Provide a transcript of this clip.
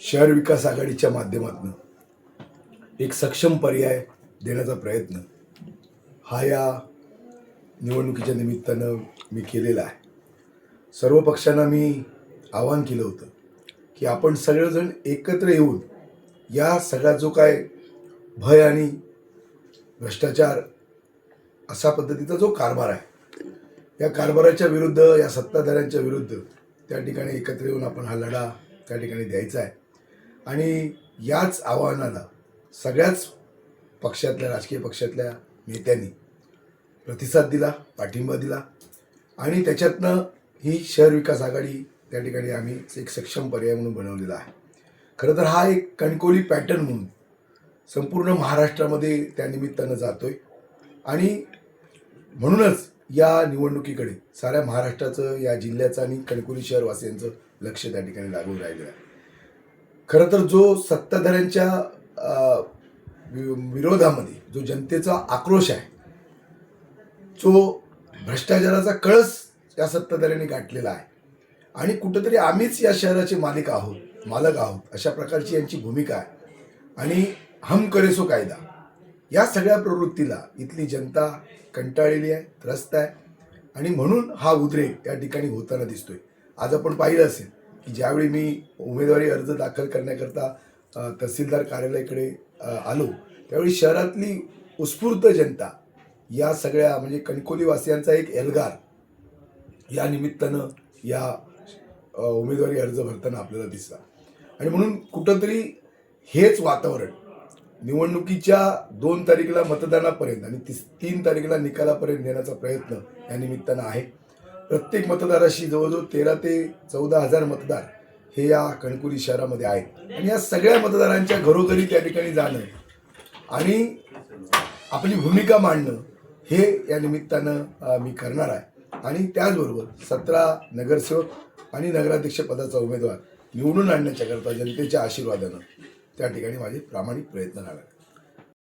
शहर विकास आघाडीच्या माध्यमातून एक सक्षम पर्याय देण्याचा प्रयत्न हा या निवडणुकीच्या निमित्तानं मी केलेला आहे. सर्व पक्षांना मी आवाहन केलं होतं की आपण सगळेजण एकत्र येऊन या सगळा जो काय भय आणि भ्रष्टाचार असा पद्धतीचा जो कारभार आहे या कारभाराच्या विरुद्ध या सत्ताधाऱ्यांच्या विरुद्ध त्या ठिकाणी एकत्र येऊन आपण हा लढा त्या ठिकाणी द्यायचा आहे. आणि याच आव्हानाला सगळ्याच पक्षातल्या राजकीय पक्षातल्या नेत्यांनी प्रतिसाद दिला पाठिंबा दिला. आणि त्याच्यातनं ही शहर विकास आघाडी त्या ठिकाणी आम्ही एक सक्षम पर्याय म्हणून बनवलेला आहे. खरं तर हा एक कणकोली पॅटर्न म्हणून संपूर्ण महाराष्ट्रामध्ये त्या निमित्तानं आहे आणि म्हणूनच या निवडणुकीकडे साऱ्या महाराष्ट्राचं या जिल्ह्याचं आणि कणकोली शहरवासियांचं लक्ष त्या ठिकाणी लागून राहिलेलं आहे. खरं तर जो सत्ताधाऱ्यांच्या विरोधामध्ये जो जनतेचा आक्रोश आहे जो भ्रष्टाचाराचा कळस या सत्ताधाऱ्यांनी गाठलेला आहे. आणि कुठंतरी आम्हीच या शहराचे मालिक आहोत मालक आहोत अशा प्रकारची यांची भूमिका आहे. आणि हम करेसो कायदा या सगळ्या प्रवृत्तीला इथली जनता कंटाळलेली आहे त्रस्त आहे. आणि म्हणून हा उद्रेक या ठिकाणी होताना दिसतोय. आज आपण पाहिलं असेल की ज्यावेळी मी उमेदवारी अर्ज दाखल करण्याकरता तहसीलदार कार्यालयाकडे आलो त्यावेळी शहरातली उत्स्फूर्त जनता या सगळ्या म्हणजे कणकोलीवासियांचा एक एल्गार या निमित्तानं या उमेदवारी अर्ज भरताना आपल्याला दिसला. आणि म्हणून कुठंतरी हेच वातावरण निवडणुकीच्या दोन तारखेला मतदानापर्यंत आणि तीस तीन तारखेला निकालापर्यंत नेण्याचा प्रयत्न या निमित्तानं आहे. प्रत्येक मतदाराशी जवळजवळ तेरा ते चौदा हजार मतदार हे या कणकुली शहरामध्ये आहेत. आणि या सगळ्या मतदारांच्या घरोघरी त्या ठिकाणी जाणं आणि आपली भूमिका मांडणं हे या निमित्तानं मी करणार आहे. आणि त्याचबरोबर सतरा नगरसेवक आणि नगराध्यक्ष पदाचा उमेदवार निवडून आणण्याच्या करता जनतेच्या आशीर्वादानं त्या ठिकाणी माझे प्रामाणिक प्रयत्न राहणार